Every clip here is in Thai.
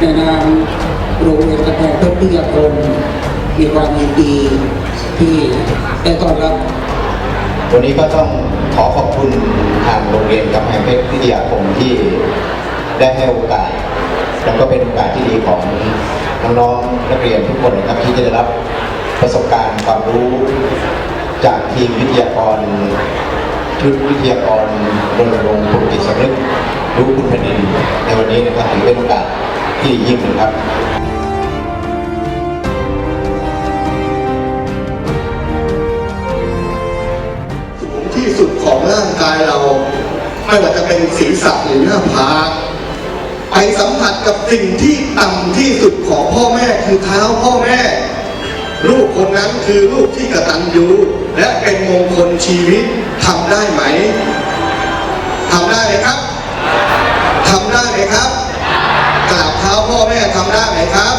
ในนามโรงเรียนกำแพงเพชรพิทยาคมมีความยินดีที่ได้ต้อนรับ วันนี้ก็ต้องขอขอบคุณทางโรงเรียนกำแพงเพชรวิทยาคมที่ได้ให้โอกาส แล้วก็เป็นโอกาสที่ดีของน้องๆนักเรียนทุกคนนะครับที่จะได้รับประสบการณ์ความรู้จากทีมวิทยากรชุดวิทยากรรณรงค์ปลุกจิตสำนึกรู้คุณแผ่นดินในวันนี้นะครับถือเป็นโอกาส ที่ยิ่งครับสูงที่สุดของร่างกายเรา ไม่ว่าจะเป็นศีรษะหรือหน้าผากไปสัมผัสกับสิ่งที่ต่ำที่สุดของพ่อแม่คือเท้าพ่อแม่ ลูกคนนั้นคือลูกที่กระตัญญูและเป็นมงคลชีวิตทำได้ไหมทำได้ไหมครับทำได้ไหมครับกราบเท้าพ่อแม่ทำได้ไหมครับ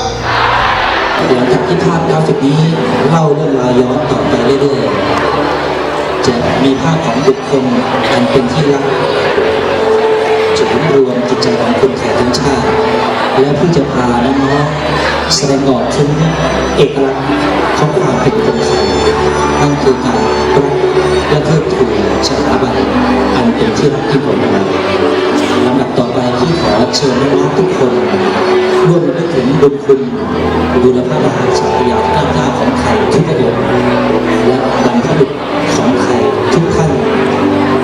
หลังจากที่ภาพกราฟิกนี้เล่าเรื่องราวย้อนต่อไปเรื่อยๆ จะมีภาพของบุคคลอันเป็นที่รักจุดรวมจิตใจของคนไทยทั้งชาติ และผู้จะพาน้องๆแสดงออกถึงเอกลักษณ์ของความเป็นคนไทยนั่นคือการรักและเทิดทูนสถาบันอันเป็นที่รักที่ของเราลำดับต่อไปที่ขอเชิญน้องๆทุกคนร่วมนึกถึงบุญคุณ บุรพาราศักยาก้าวหน้าของไทยทุกประโยชน์และบรรพบุรุษของไทยทุกท่าน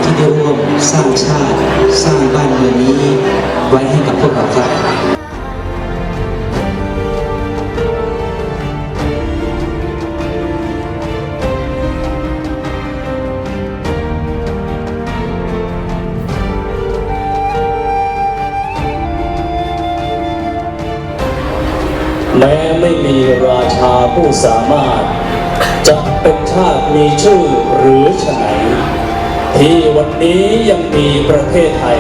ที่ได้ร่วมสร้างชาติสร้างบ้านเมืองนี้ไว้ให้กับ แม้ไม่มีราชาผู้สามารถ จะเป็นชาติมีชื่อหรือฉไหน ที่วันนี้ยังมีประเทศไทย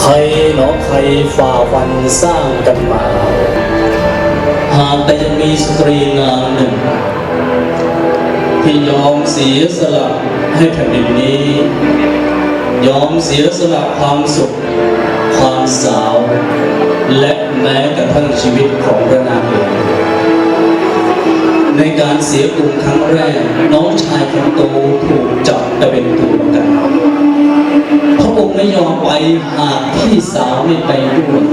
ใครหนอใครฝ่าฟันสร้างกันมา หากแต่ยังมีสตรีงามหนึ่ง ที่ยอมเสียสละให้แผ่นดินนี้ ยอมเสียสละความสุข ความสาว และแม้กระทั่งชีวิตของพระนางเองในการเสียกรุงครั้งแรกน้องชายคนโตถูกจับไปเป็นตัวประกันพระองค์ไม่ยอมไปหากพี่สาวไม่ไปด้วย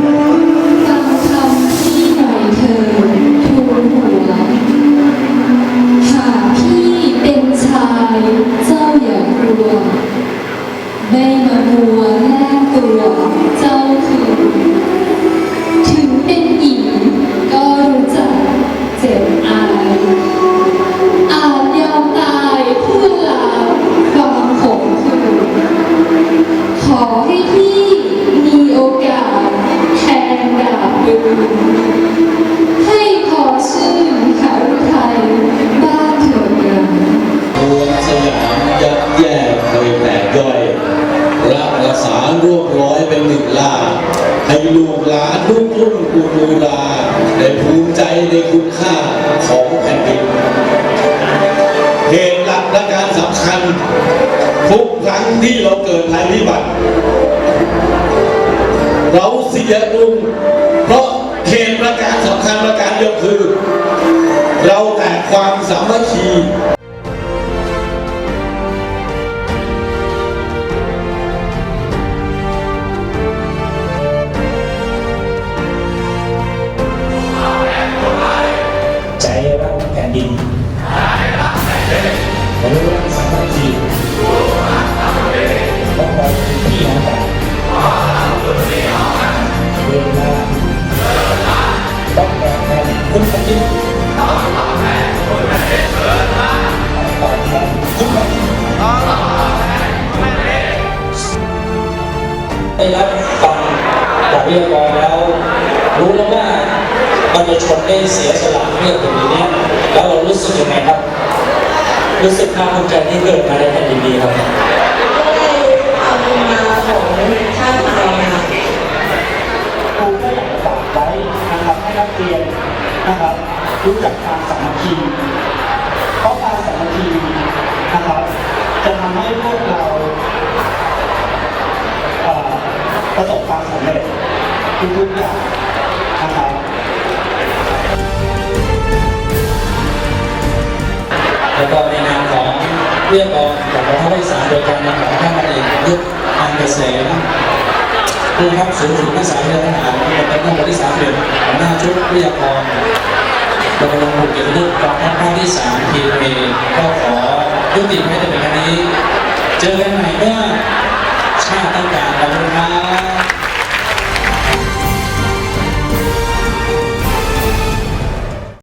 ได้ภูมิใจในคุณค่าของแผ่นดินเหตุหลักและการสำคัญ ทุกครั้งที่เราเกิดภัยพิบัติ เราเสียลุงเพราะเหตุประการสำคัญประการเดียวคือ เราแต่ความสามัคคี คุณแผ่นดินต้องตอบแทนคุณแผ่นดินได้รับฟังจากวิทยากรแล้ว รู้แล้วว่าประชาชนได้เสียสละเรื่องตรงนี้แล้วเรารู้สึกยังไงครับ รู้สึกภาคภูมิใจที่เกิดมาในแผ่นดินนี้ครับ รู้จักความสามัคคีเพราะความสามัคคีนะครับจะทำให้พวกเราประสบความสำเร็จทุกๆอย่างนะครับแล้วก็ในนามของเรียกรองจากกองทัพอีสานโดยการนำของท่านเอกยุทธอันเกษมผู้ครับสูงสุดนัาศึกษาเรือทหารเป็นท่านบริสาทเดือนหน้าชุดเรียกรอง ดำรงบุเกียรติยศกองทัพภาคที่สามทีเอก็ขอยุติไว้แต่เพียงแค่นี้ เจอกันใหม่เมื่อชาติต้องการขอบคุณครับ